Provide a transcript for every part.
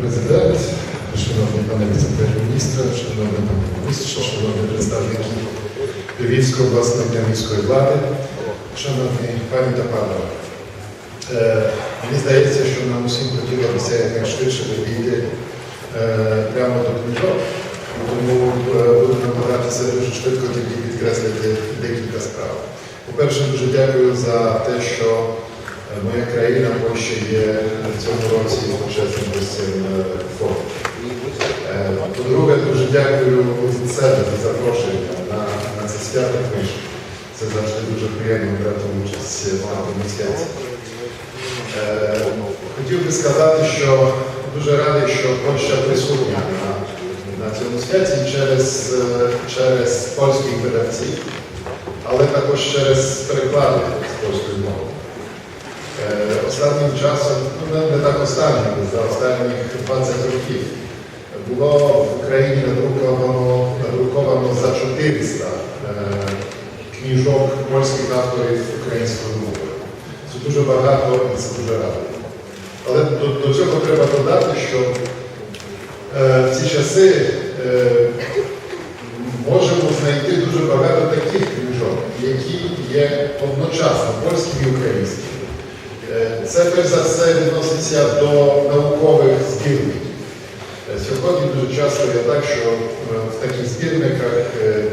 президент, шановний пане віце-прем'єр-міністр, шановний пане міністр, шановні представники Львівської обласної та міської влади, шановні пані та панове. Е, Мені здається, що нам усім хотілося якнайшвидше довійти е, прямо до книжок, тому е, буду намагатися дуже швидко тільки підкреслити декілька справ. По-перше, дуже дякую за те, що е, моя країна Польща є в цьому році гостем е, фонду. Е, По-друге, дуже дякую від себе за запрошення на, на це свято книжки. Це завжди дуже приємно брати участь в такому святі. Е, Хотів би сказати, що дуже радий, що Польща присутня на, на цьому святі через, через польських видавців, але також через переклади з польської мови. Останнім часом, останнім, за останніх 20 років було в Україні надруковано, надруковано за 400 е, книжок польських авторів українською мовою. Це дуже багато і це дуже радо. Але до, до цього треба додати, що е, в ці часи е, можемо знайти дуже багато таких книжок, які є одночасно польські і українські. Це перш за все відноситься до наукових збірників. Е, Сьогодні дуже часто є так, що е, в таких збірниках е,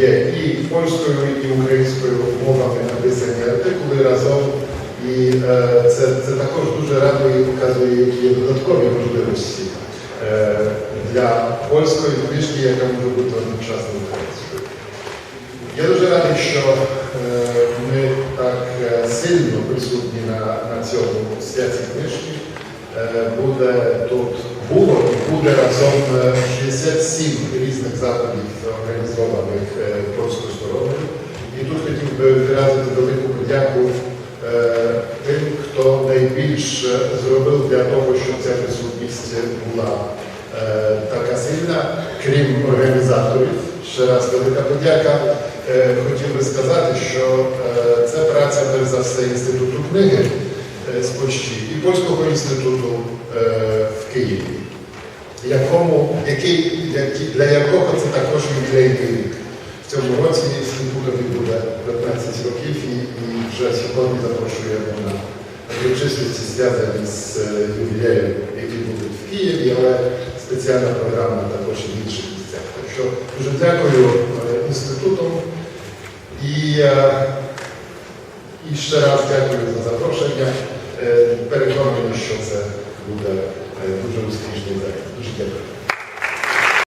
є і польською, і українською мовами написані артикули разом. І це, це також дуже радує і показує, які є додаткові можливості для польської книжки, яка може бути одночасно українською. Я дуже радий, що сильно присутні на, на цьому святі книжки. Е, буде тут було і буде разом е, 67 різних заходів, організованих е, польською стороною. І тут хотів би виразити велику подяку е, тим, хто найбільше зробив для того, щоб ця присутність була е, така сильна, крім організаторів. Ще раз велика подяка. Е, Хотів би сказати, книги е, з Польщі і Польського інституту е, в Києві, якому, який, для якого це також ювілейний рік. В цьому році інститутові буде 15 років і, і вже сьогодні запрошуємо на урочистості зв'язані з е, ювілеєм, які будуть в Києві, але спеціальна програма також в інших місцях. Так що дуже дякую інститутам і, е, і ще раз дякую за запрошення. Е, Переконаний, що це буде е, дуже успішний захід. Дуже дякую.